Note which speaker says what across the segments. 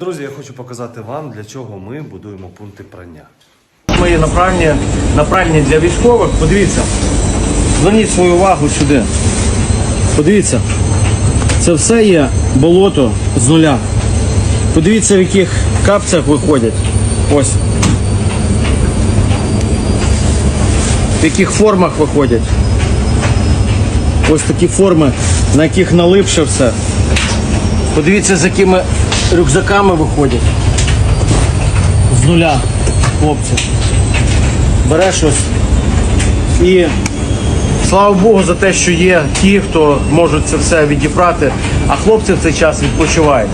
Speaker 1: Друзі, я хочу показати вам, для чого ми будуємо пункти прання.
Speaker 2: Мої направлення, направлення для військових. Подивіться, зверніть свою увагу сюди. Подивіться, це все є болото з нуля. Подивіться, в яких капцях виходять. Ось. В яких формах виходять. Ось такі форми, на яких налипше все. Подивіться, з якими рюкзаками виходять. З нуля, хлопці береш ось. І слава Богу за те, що є ті, хто можуть це все відібрати, а хлопці в цей час відпочивають.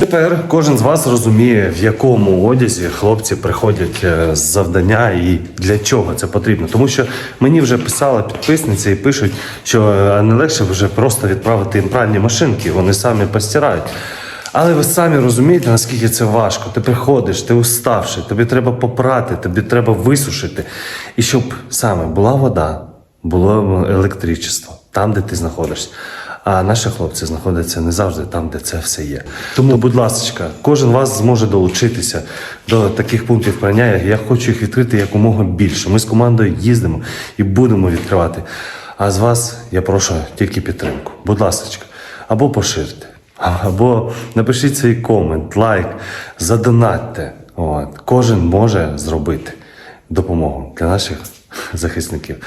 Speaker 1: Тепер кожен з вас розуміє, в якому одязі хлопці приходять е, з завдання і для чого це потрібно. Тому що мені вже писали підписниці і пишуть, що е, не легше вже просто відправити їм пральні машинки, вони самі постирають. Але ви самі розумієте, наскільки це важко. Ти приходиш, ти уставший, тобі треба попрати, тобі треба висушити. І щоб саме була вода, було електричество там, де ти знаходишся. А наші хлопці знаходяться не завжди там, де це все є. Тому, будь ласка, кожен вас зможе долучитися до таких пунктів прання. Я хочу їх відкрити якомога більше. Ми з командою їздимо і будемо відкривати. А з вас я прошу тільки підтримку. Будь ласка, або поширте, або напишіть свій комент, лайк, задонатьте. От. Кожен може зробити допомогу для наших захисників.